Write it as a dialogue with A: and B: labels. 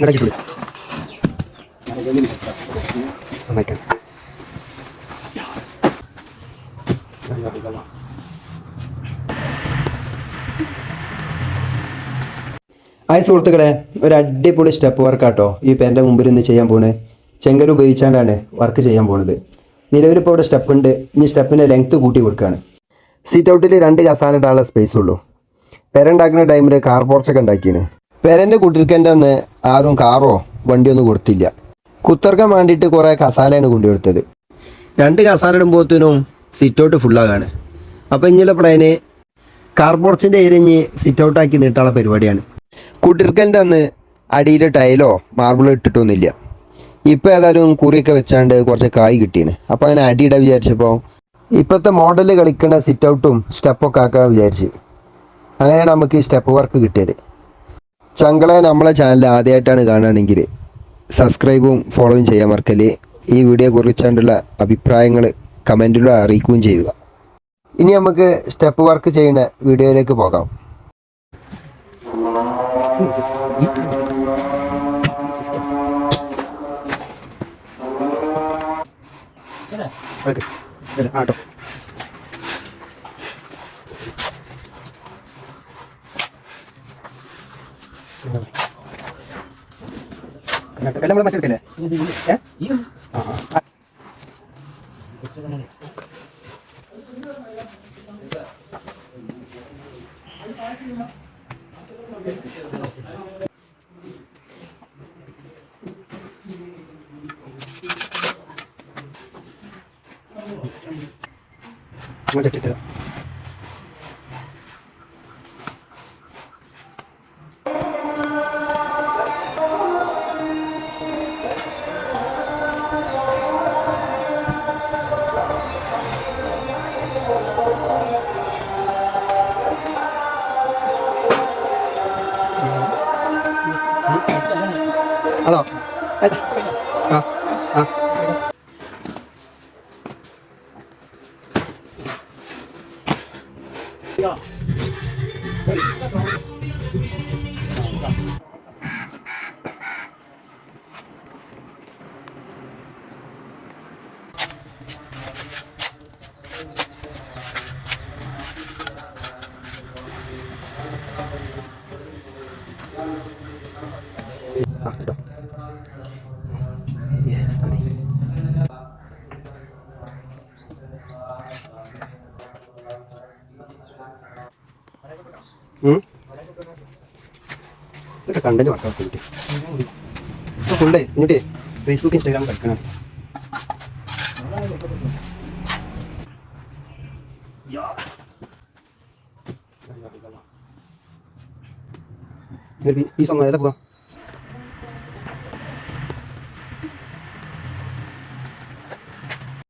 A: ഇങ്ങോട്ടേക്ക് സുഹൃത്തുക്കളെ ഒരു അടിപൊളി സ്റ്റെപ്പ് വർക്കാട്ടോ. ഈ എന്റെ മുമ്പിൽ നിന്ന് ചെയ്യാൻ പോണേ. ചെങ്കൽ ഉപയോഗിച്ചാണ്ടാണ് വർക്ക് ചെയ്യാൻ പോണത്. നിലവിലിപ്പോൾ ഇവിടെ സ്റ്റെപ്പ് ഉണ്ട് ഇനി സ്റ്റെപ്പിന്റെ ലെങ്ത്ത് കൂട്ടി കൊടുക്കുകയാണ് സീറ്റ് ഔട്ടിൽ രണ്ട് കസാന ഇടാനുള്ള സ്പേസ് ഉള്ളൂ. പെര ഉണ്ടാക്കുന്ന ടൈമിൽ കാർ പോർച്ചൊക്കെ ഉണ്ടാക്കിയാണ്. പെരന്റെ കുട്ടിരിക്കന്റെ അന്ന് ആരും കാറോ വണ്ടിയൊന്നും കൊടുത്തില്ല. കുത്തർക്കാൻ വേണ്ടിയിട്ട് കുറേ കസാലയാണ് കൊണ്ടുകൊടുത്തത്. രണ്ട് കസാല ഇടുമ്പോഴത്തേനും സിറ്റൗട്ട് ഫുള്ളാകാണ് അപ്പോൾ ഇനിയുള്ള പ്ലാന് കാർ പോർച്ചിന്റെ എരിഞ്ഞ് സിറ്റൗട്ടാക്കി നീട്ടാനുള്ള പരിപാടിയാണ്. കുട്ടിർക്കലിന്റെ അന്ന് അടിയിൽ ടൈലോ മാർബിളോ ഇട്ടിട്ടൊന്നുമില്ല. ഇപ്പോൾ ഏതായാലും കുറിയൊക്കെ വെച്ചാണ്ട് കുറച്ച് കായ് കിട്ടിയാണ് അപ്പോൾ അങ്ങനെ അടിയിടാൻ വിചാരിച്ചപ്പോൾ ഇപ്പോഴത്തെ മോഡൽ കളിക്കേണ്ട സിറ്റൗട്ടും സ്റ്റെപ്പൊക്കെ ആക്കാൻ വിചാരിച്ച്. അങ്ങനെയാണ് നമുക്ക് ഈ സ്റ്റെപ്പ് വർക്ക് കിട്ടിയത്. ചങ്കളെ നമ്മളെ ചാനൽ ആദ്യമായിട്ടാണ് കാണുകയാണെങ്കിൽ സബ്സ്ക്രൈബും ഫോളോയും ചെയ്യാൻ മറക്കൽ ഈ വീഡിയോ കുറിച്ചുള്ള അഭിപ്രായങ്ങൾ കമന്റിലൂടെ അറിയിക്കുകയും ചെയ്യുക. ഇനി നമുക്ക് സ്റ്റെപ്പ് വർക്ക് ചെയ്യുന്ന വീഡിയോയിലേക്ക് പോകാം. ആട്ടോ. കൂടെ മറ്റെടുക്കല്ലേ ഏ? ആ ആ. അങ്ങോട്ട് ഇട്ടിട്ട് ഹലോ ആ ആ ആ കേട്ടോ യെസ് അതെ ഉം. ഇതൊക്കെ കണ്ടന്റ് വർക്കാവും വേണ്ടിട്ട് ഫുള്ളേ ഇങ്ങോട്ടേ ഫേസ്ബുക്ക് ഇൻസ്റ്റാഗ്രാം കളിക്കണം ഈ സോങ് ഏതാ പോകാം